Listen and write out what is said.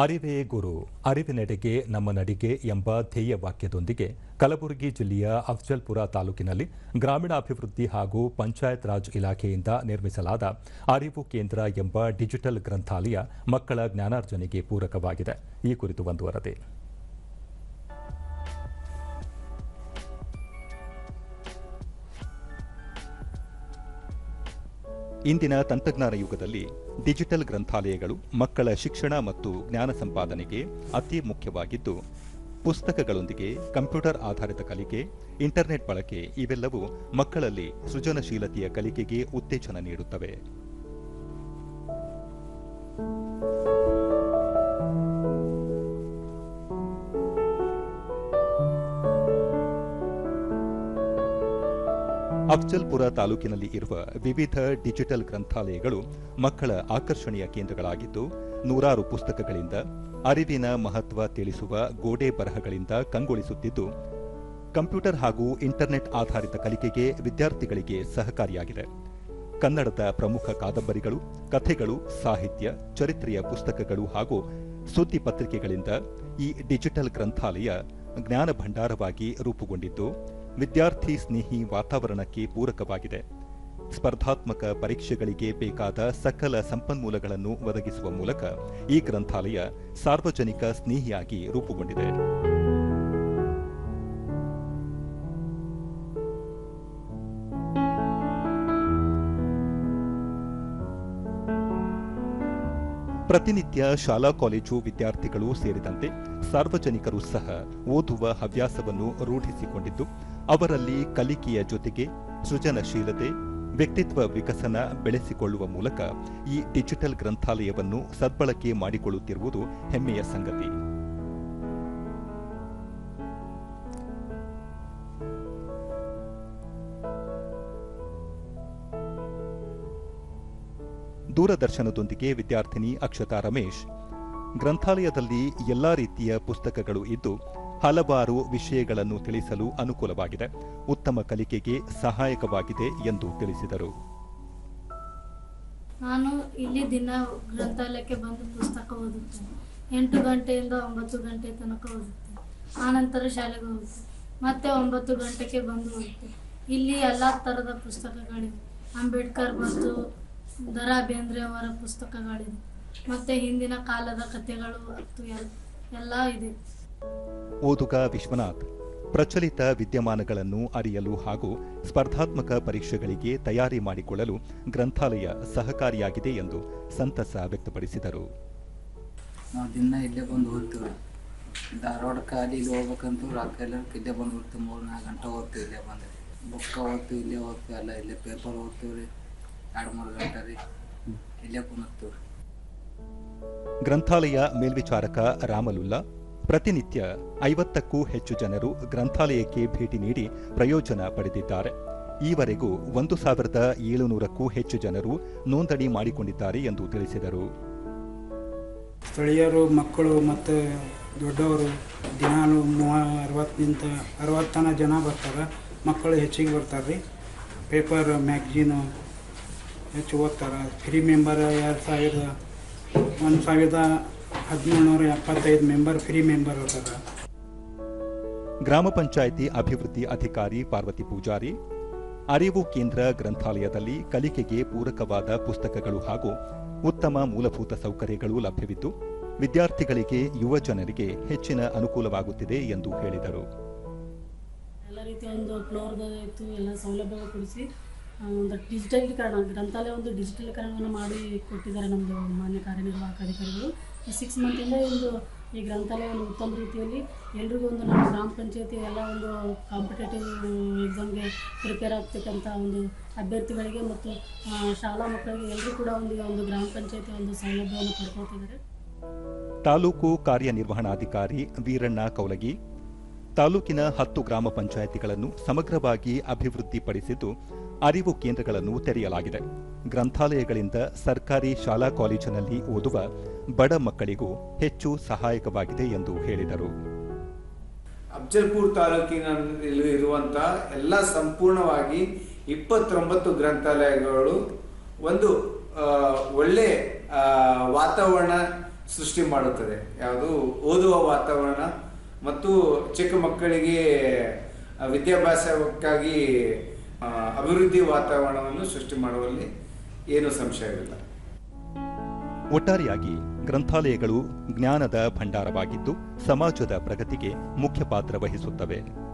ಅರಿವೇ ಗುರು, ಅರಿವಿನೆಡೆಗೆ ನಮ್ಮ ನಡಿಗೆ ಎಂಬ ಧ್ಯೇಯ ವಾಕ್ಯದೊಂದಿಗೆ ಕಲಬುರಗಿ ಜಿಲ್ಲೆಯ ಅಫ್ಜಲ್ಪುರ ತಾಲೂಕಿನಲ್ಲಿ ಗ್ರಾಮೀಣಾಭಿವೃದ್ಧಿ ಹಾಗೂ ಪಂಚಾಯತ್ ರಾಜ್ ಇಲಾಖೆಯಿಂದ ನಿರ್ಮಿಸಲಾದ ಅರಿವು ಕೇಂದ್ರ ಎಂಬ ಡಿಜಿಟಲ್ ಗ್ರಂಥಾಲಯ ಮಕ್ಕಳ ಜ್ಞಾನಾರ್ಜನೆಗೆ ಪೂರಕವಾಗಿದೆ. ಈ ಕುರಿತು ಒಂದು ವರದಿ. ಇಂದಿನ ತಂತ್ರಜ್ಞಾನ ಯುಗದಲ್ಲಿ ಡಿಜಿಟಲ್ ಗ್ರಂಥಾಲಯಗಳು ಮಕ್ಕಳ ಶಿಕ್ಷಣ ಮತ್ತು ಜ್ಞಾನ ಸಂಪಾದನೆಗೆ ಅತಿ ಮುಖ್ಯವಾಗಿದ್ದು, ಪುಸ್ತಕಗಳೊಂದಿಗೆ ಕಂಪ್ಯೂಟರ್ ಆಧಾರಿತ ಕಲಿಕೆ, ಇಂಟರ್ನೆಟ್ ಬಳಕೆ ಇವೆಲ್ಲವೂ ಮಕ್ಕಳಲ್ಲಿ ಸೃಜನಶೀಲತೆಯ ಕಲಿಕೆಗೆ ಉತ್ತೇಜನ ನೀಡುತ್ತವೆ. ಅಫ್ಜಲ್ಪುರ ತಾಲೂಕಿನಲ್ಲಿ ಇರುವ ವಿವಿಧ ಡಿಜಿಟಲ್ ಗ್ರಂಥಾಲಯಗಳು ಮಕ್ಕಳ ಆಕರ್ಷಣೆಯ ಕೇಂದ್ರಗಳಾಗಿದ್ದು, ನೂರಾರು ಪುಸ್ತಕಗಳಿಂದ ಅರಿವಿನ ಮಹತ್ವ ತಿಳಿಸುವ ಗೋಡೆ ಬರಹಗಳಿಂದ ಕಂಗೊಳಿಸುತ್ತಿದ್ದು, ಕಂಪ್ಯೂಟರ್ ಹಾಗೂ ಇಂಟರ್ನೆಟ್ ಆಧಾರಿತ ಕಲಿಕೆಗೆ ವಿದ್ಯಾರ್ಥಿಗಳಿಗೆ ಸಹಕಾರಿಯಾಗಿದೆ. ಕನ್ನಡದ ಪ್ರಮುಖ ಕಾದಂಬರಿಗಳು, ಕಥೆಗಳು, ಸಾಹಿತ್ಯ, ಚರಿತ್ರೆಯ ಪುಸ್ತಕಗಳು ಹಾಗೂ ಸುದ್ದಿ ಪತ್ರಿಕೆಗಳಿಂದ ಈ ಡಿಜಿಟಲ್ ಗ್ರಂಥಾಲಯ ಜ್ಞಾನ ಭಂಡಾರವಾಗಿ ರೂಪುಗೊಂಡಿದ್ದು ವಿದ್ಯಾರ್ಥಿ ಸ್ನೇಹಿ ವಾತಾವರಣಕ್ಕೆ ಪೂರಕವಾಗಿದೆ. ಸ್ಪರ್ಧಾತ್ಮಕ ಪರೀಕ್ಷೆಗಳಿಗೆ ಬೇಕಾದ ಸಕಲ ಸಂಪನ್ಮೂಲಗಳನ್ನು ಒದಗಿಸುವ ಮೂಲಕ ಈ ಗ್ರಂಥಾಲಯ ಸಾರ್ವಜನಿಕ ಸ್ನೇಹಿಯಾಗಿ ರೂಪುಗೊಂಡಿದೆ. ಪ್ರತಿನಿತ್ಯ ಶಾಲಾ ಕಾಲೇಜು ವಿದ್ಯಾರ್ಥಿಗಳು ಸೇರಿದಂತೆ ಸಾರ್ವಜನಿಕರು ಸಹ ಓದುವ ಹವ್ಯಾಸವನ್ನು ರೂಢಿಸಿಕೊಂಡಿದ್ದು ಅವರಲ್ಲಿ ಕಲಿಕೆಯ ಜೊತೆಗೆ ಸೃಜನಶೀಲತೆ, ವ್ಯಕ್ತಿತ್ವ ವಿಕಸನ ಬೆಳೆಸಿಕೊಳ್ಳುವ ಮೂಲಕ ಈ ಡಿಜಿಟಲ್ ಗ್ರಂಥಾಲಯವನ್ನು ಸದ್ಬಳಕೆ ಮಾಡಿಕೊಳ್ಳುತ್ತಿರುವುದು ಹೆಮ್ಮೆಯ ಸಂಗತಿ. ದೂರದರ್ಶನದೊಂದಿಗೆ ವಿದ್ಯಾರ್ಥಿನಿ ಅಕ್ಷತಾ ರಮೇಶ್. ಗ್ರಂಥಾಲಯದಲ್ಲಿ ಎಲ್ಲಾ ರೀತಿಯ ಪುಸ್ತಕಗಳು ಇದ್ದು ಹಲವಾರು ವಿಷಯಗಳನ್ನು ತಿಳಿಸಲು ಅನುಕೂಲವಾಗಿದೆ. ಉತ್ತಮ ಕಲಿಕೆಗೆ ಸಹಾಯಕವಾಗಿದೆ ಎಂದು ತಿಳಿಸಿದರು. ನಾನು ಇಲ್ಲಿ ದಿನ ಗ್ರಂಥಾಲಯಕ್ಕೆ ಬಂದು ಪುಸ್ತಕ ಓದುತ್ತೇನೆ. ಎಂಟು ಗಂಟೆಯಿಂದ ಒಂಬತ್ತು ಗಂಟೆ ತನಕ ಓದುತ್ತೇನೆ. ಆನಂತರ ಶಾಲೆಗೆ ಹೋಗುತ್ತೇನೆ. ಮತ್ತೆ ಒಂಬತ್ತು ಗಂಟೆಗೆ ಬಂದು ಓದುತ್ತೇನೆ. ಇಲ್ಲಿ ಎಲ್ಲ ಥರದ ಪುಸ್ತಕಗಳಿವೆ. ಅಂಬೇಡ್ಕರ್ ಮತ್ತು ದರಾ ಬೇಂದ್ರೆ ಅವರ ಪುಸ್ತಕಗಳಿವೆ. ಮತ್ತು ಹಿಂದಿನ ಕಾಲದ ಕಥೆಗಳು ಎಲ್ಲ ಇದೆ. ಓದುಗ ವಿಶ್ವನಾಥ್ ಪ್ರಚಲಿತ ವಿದ್ಯಮಾನಗಳನ್ನು ಅರಿಯಲು ಹಾಗೂ ಸ್ಪರ್ಧಾತ್ಮಕ ಪರೀಕ್ಷೆಗಳಿಗೆ ತಯಾರಿ ಮಾಡಿಕೊಳ್ಳಲು ಗ್ರಂಥಾಲಯ ಸಹಕಾರಿಯಾಗಿದೆ ಎಂದು ಸಂತಸ ವ್ಯಕ್ತಪಡಿಸಿದರು. ನಾವು ದಿನ ಇಲ್ಲೇ ಬಂದು ಓದ್ತೀವಿ. ಧಾರವಾಡಕ್ಕೆ ಅಲ್ಲಿ ಇಲ್ಲಿ ಹೋಗ್ಬೇಕಂತೂ ರೊಕ್ಕ ಎಲ್ಲ ಇಲ್ಲೇ ಬಂದು ಓದ್ತೀವಿ. ಮೂರು ನಾಲ್ಕು ಗಂಟೆ ಓದ್ತೀವಿ ಇಲ್ಲೇ ಬಂದು. ಬುಕ್ಕ ಓದ್ತೀವಿ ಇಲ್ಲೇ ಓದ್ತೀವಿ ಎಲ್ಲ ಇಲ್ಲೇ ಪೇಪರ್ ಓದ್ತೀವಿ ರೀ. ಎರಡು ಮೂರು ಗಂಟೆ ರೀ. ಇಲ್ಲೇ ಕುಂದಿರ್ತೀವಿ. ಗ್ರಂಥಾಲಯ ಮೇಲ್ವಿಚಾರಕ ರಾಮಲುಲ್ಲಾ ಪ್ರತಿನಿತ್ಯ ಐವತ್ತಕ್ಕೂ ಹೆಚ್ಚು ಜನರು ಗ್ರಂಥಾಲಯಕ್ಕೆ ಭೇಟಿ ನೀಡಿ ಪ್ರಯೋಜನ ಪಡೆದಿದ್ದಾರೆ. ಈವರೆಗೂ ಒಂದು ಸಾವಿರದ ಏಳುನೂರಕ್ಕೂ ಹೆಚ್ಚು ಜನರು ನೋಂದಣಿ ಮಾಡಿಕೊಂಡಿದ್ದಾರೆ ಎಂದು ತಿಳಿಸಿದರು. ಸ್ಥಳೀಯರು, ಮಕ್ಕಳು ಮತ್ತು ದೊಡ್ಡವರು ದಿನಾಲು ಮೂವ ಅರವತ್ತಿಂತ ಅರವತ್ತನ ಜನ ಬರ್ತಾರೆ. ಮಕ್ಕಳು ಹೆಚ್ಚಿಗೆ ಬರ್ತಾರೆ ರೀ ಪೇಪರ್ ಮ್ಯಾಗ್ಝೀನು ಹೆಚ್ಚು ಓದ್ತಾರೆ. ಫ್ರೀ ಮೆಂಬರ್ ಎರಡು ಸಾವಿರದ, ಒಂದು ಸಾವಿರದ ಹದಿನೇಳು ನೂರ ಎಪ್ಪತ್ತೈದು ಮೆಂಬರ್ ಫ್ರೀ ಮೆಂಬರ್ ಇರ್ತಾರೆ ಗ್ರಾಮ ಪಂಚಾಯಿತಿ ಅಭಿವೃದ್ಧಿ ಅಧಿಕಾರಿ ಪಾರ್ವತಿ ಪೂಜಾರಿ ಅರಿವು ಕೇಂದ್ರ ಗ್ರಂಥಾಲಯದಲ್ಲಿ ಕಲಿಕೆಗೆ ಪೂರಕವಾದ ಪುಸ್ತಕಗಳು ಹಾಗೂ ಉತ್ತಮ ಮೂಲಭೂತ ಸೌಕರ್ಯಗಳು ಲಭ್ಯವಿದ್ದು ವಿದ್ಯಾರ್ಥಿಗಳಿಗೆ ಯುವ ಜನರಿಗೆ ಹೆಚ್ಚಿನ ಅನುಕೂಲವಾಗುತ್ತಿದೆ ಎಂದು ಹೇಳಿದರು. ಎಲ್ಲ ರೀತಿಯ ಒಂದು ಫ್ಲೋರ್ದಾಯಿತು ಇತ್ತು ಎಲ್ಲ ಸೌಲಭ್ಯಗಳು ಕೊಡಿಸಿ ಒಂದು ಡಿಜಿಟಲೀಕರಣ ಗ್ರಂಥಾಲಯ ಒಂದು ಡಿಜಿಟಲೀಕರಣವನ್ನು ಮಾಡಿ ಕೊಟ್ಟಿದ್ದಾರೆ ನಮ್ಮದು ಮಾನ್ಯ ಕಾರ್ಯನಿರ್ವಾಹಕ ಅಧಿಕಾರಿಗಳು. ಸಿಕ್ಸ್ ಮಂತಿಂದ ಒಂದು ಈ ಗ್ರಂಥಾಲಯ ಒಂದು ಉತ್ತಮ ರೀತಿಯಲ್ಲಿ ಎಲ್ರಿಗೂ ಒಂದು ನಮ್ಮ ಗ್ರಾಮ ಪಂಚಾಯತಿ ಎಲ್ಲ ಒಂದು ಕಾಂಪಿಟೇಟಿವ್ ಎಕ್ಸಾಮ್ಗೆ ಪ್ರಿಪೇರ್ ಆಗ್ತಕ್ಕಂಥ ಒಂದು ಅಭ್ಯರ್ಥಿಗಳಿಗೆ ಮತ್ತು ಶಾಲಾ ಮಕ್ಕಳಿಗೆ ಎಲ್ಲರೂ ಕೂಡ ಒಂದು ಒಂದು ಗ್ರಾಮ ಪಂಚಾಯತಿ ಒಂದು ಸೌಲಭ್ಯವನ್ನು ಪಡ್ಕೊಳ್ತಿದ್ದಾರೆ. ತಾಲೂಕು ಕಾರ್ಯನಿರ್ವಹಣಾಧಿಕಾರಿ ವೀರಣ್ಣ ಕೌಲಗಿ, ತಾಲೂಕಿನ ಹತ್ತು ಗ್ರಾಮ ಪಂಚಾಯಿತಿಗಳನ್ನು ಸಮಗ್ರವಾಗಿ ಅಭಿವೃದ್ಧಿಪಡಿಸಿದ್ದು ಅರಿವು ಕೇಂದ್ರಗಳನ್ನು ತೆರೆಯಲಾಗಿದೆ. ಗ್ರಂಥಾಲಯಗಳಿಂದ ಸರ್ಕಾರಿ ಶಾಲಾ ಕಾಲೇಜಿನಲ್ಲಿ ಓದುವ ಬಡ ಮಕ್ಕಳಿಗೂ ಹೆಚ್ಚು ಸಹಾಯಕವಾಗಿದೆ ಎಂದು ಹೇಳಿದರು. ಅಫ್ಜಲ್ಪುರ್ ತಾಲೂಕಿನಲ್ಲಿ ಇರುವಂತಹ ಎಲ್ಲ ಸಂಪೂರ್ಣವಾಗಿ ಇಪ್ಪತ್ತೊಂಬತ್ತು ಗ್ರಂಥಾಲಯಗಳು ಒಂದು ಒಳ್ಳೆ ವಾತಾವರಣ ಸೃಷ್ಟಿ ಮಾಡುತ್ತದೆ. ಯಾವುದು? ಓದುವ ವಾತಾವರಣ ಮತ್ತು ಚಿಕ್ಕ ಮಕ್ಕಳಿಗೆ ವಿದ್ಯಾಭ್ಯಾಸಕ್ಕಾಗಿ ಅಭಿವೃದ್ಧಿ ವಾತಾವರಣವನ್ನು ಸೃಷ್ಟಿ ಮಾಡುವಲ್ಲಿ ಏನು ಸಂಶಯವಿಲ್ಲ. ಒಟ್ಟಾರೆಯಾಗಿ ಗ್ರಂಥಾಲಯಗಳು ಜ್ಞಾನದ ಭಂಡಾರವಾಗಿದ್ದು ಸಮಾಜದ ಪ್ರಗತಿಗೆ ಮುಖ್ಯ ಪಾತ್ರ ವಹಿಸುತ್ತವೆ.